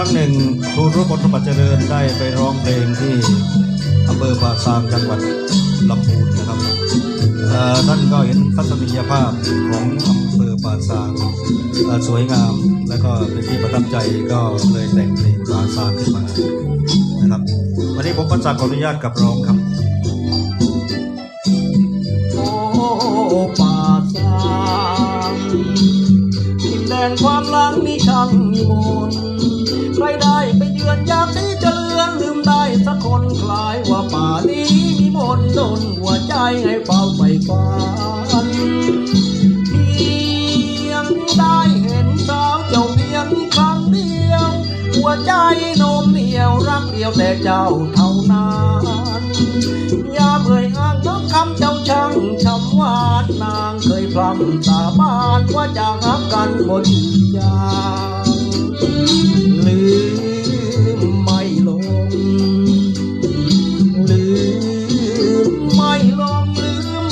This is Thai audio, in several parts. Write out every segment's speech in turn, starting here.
ครั้งหนึ่งครูรุ่บลสมบัติเจริญได้ไปร้องเพลงที่อำเภอป่าซางจังหวัดลำพูนนะครับท่านก็เห็นทัศนียภาพของอำเภอป่าซางสวยงามและก็เป็นที่ประทับใจก็เลยแต่งเพลงป่าซางขึ้นมานะครับ วันนี้ผมก็จะขออนุญาตกับร้องครับโอ้ป่าสางดินแดนความหลังนี่ช่างมีมนต์ ใครได้ไปเยือนอยากที่จะเลือนลืมได้สักคนคลายว่าป่านี้มีมนต์ดนหัวใจให้เฝ้าไปฝันเพียงได้เห็นสาวเจ้าเพียงครั้งเดียว หัวใจโน้มเหนียวรักเดียวแต่เจ้าเท่านั้นยามเอ่ยอ้างน้องคำเจ้าช่างชำวานนางเคยพรำสาบานว่าจะหักกันหมดอยา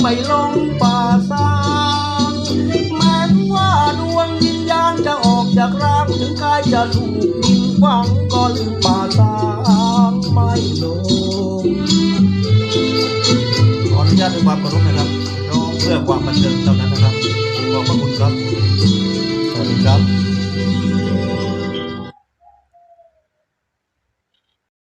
ไม่ลงป่าสางแม้ว่าดวงวิญญาณจะออกจากร่างถึงกายจะถูกดินฝังก็ลืมป่าสางไม่ลงขออนุญาตด้วยความเคารพนะครับร้องเพื่อความบันเทิงเท่านั้นนะครับขอบพระคุณครับสวัสดีครับ